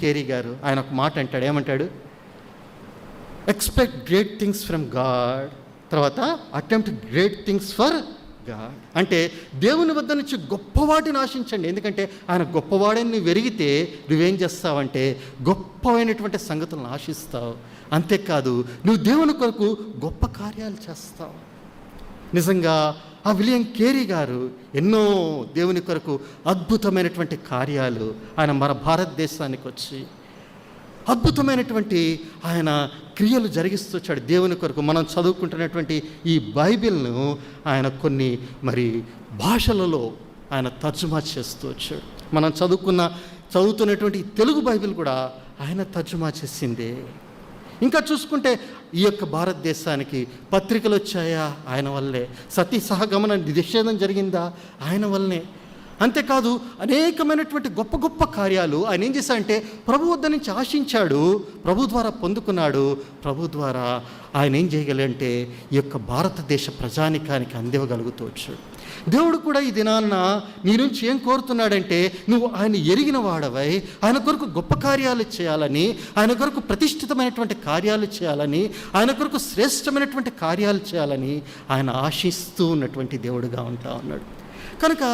Carey గారు ఆయన ఒక మాట అంటాడు. ఏమంటాడు? Expect great things from God తర్వాత attempt great things for God అంటే దేవుని వద్ద నుంచి గొప్పవాటిని ఆశించండి. ఎందుకంటే ఆయన గొప్పవాడని నువ్వు వెరిగితే నువ్వేం చేస్తావంటే గొప్పమైనటువంటి సంగతులను ఆశిస్తావు. అంతేకాదు నువ్వు దేవుని కొరకు గొప్ప కార్యాలు చేస్తావు. నిజంగా ఆ విలియం కేరీ గారు ఎన్నో దేవుని కొరకు అద్భుతమైనటువంటి కార్యాలు ఆయన మన భారతదేశానికి వచ్చి అద్భుతమైనటువంటి ఆయన క్రియలు జరిగిస్తూ దేవుని కొరకు మనం చదువుకుంటున్నటువంటి ఈ బైబిల్ను ఆయన కొన్ని మరి భాషలలో ఆయన తర్జుమా చేస్తూ వచ్చాడు. మనం చదువుకున్న చదువుతున్నటువంటి తెలుగు బైబిల్ కూడా ఆయన తర్జుమా చేసిందే. ఇంకా చూసుకుంటే ఈ యొక్క భారతదేశానికి పత్రికలు వచ్చాయా? ఆయన వల్లే. సతీ సహగమన నిషేధం జరిగిందా? ఆయన వల్లనే. అంతేకాదు అనేకమైనటువంటి గొప్ప గొప్ప కార్యాలు ఆయన ఏం చేశాడంటే ప్రభు వద్ద నుంచి ఆశించాడు ప్రభు ద్వారా పొందుకున్నాడు ప్రభు ద్వారా ఆయన ఏం చేయగలంటే ఈ యొక్క భారతదేశ ప్రజానికానికి అందివ్వగలుగుతూ వచ్చాడు. దేవుడు కూడా ఈ దినాన్న నీ నుంచి ఏం కోరుతున్నాడంటే నువ్వు ఆయన ఎరిగిన వాడవై ఆయన కొరకు గొప్ప కార్యాలు చేయాలని ఆయన కొరకు ప్రతిష్ఠితమైనటువంటి కార్యాలు చేయాలని ఆయన కొరకు శ్రేష్టమైనటువంటి కార్యాలు చేయాలని ఆయన ఆశిస్తూ ఉన్నటువంటి దేవుడుగా ఉంటా ఉన్నాడు. కనుక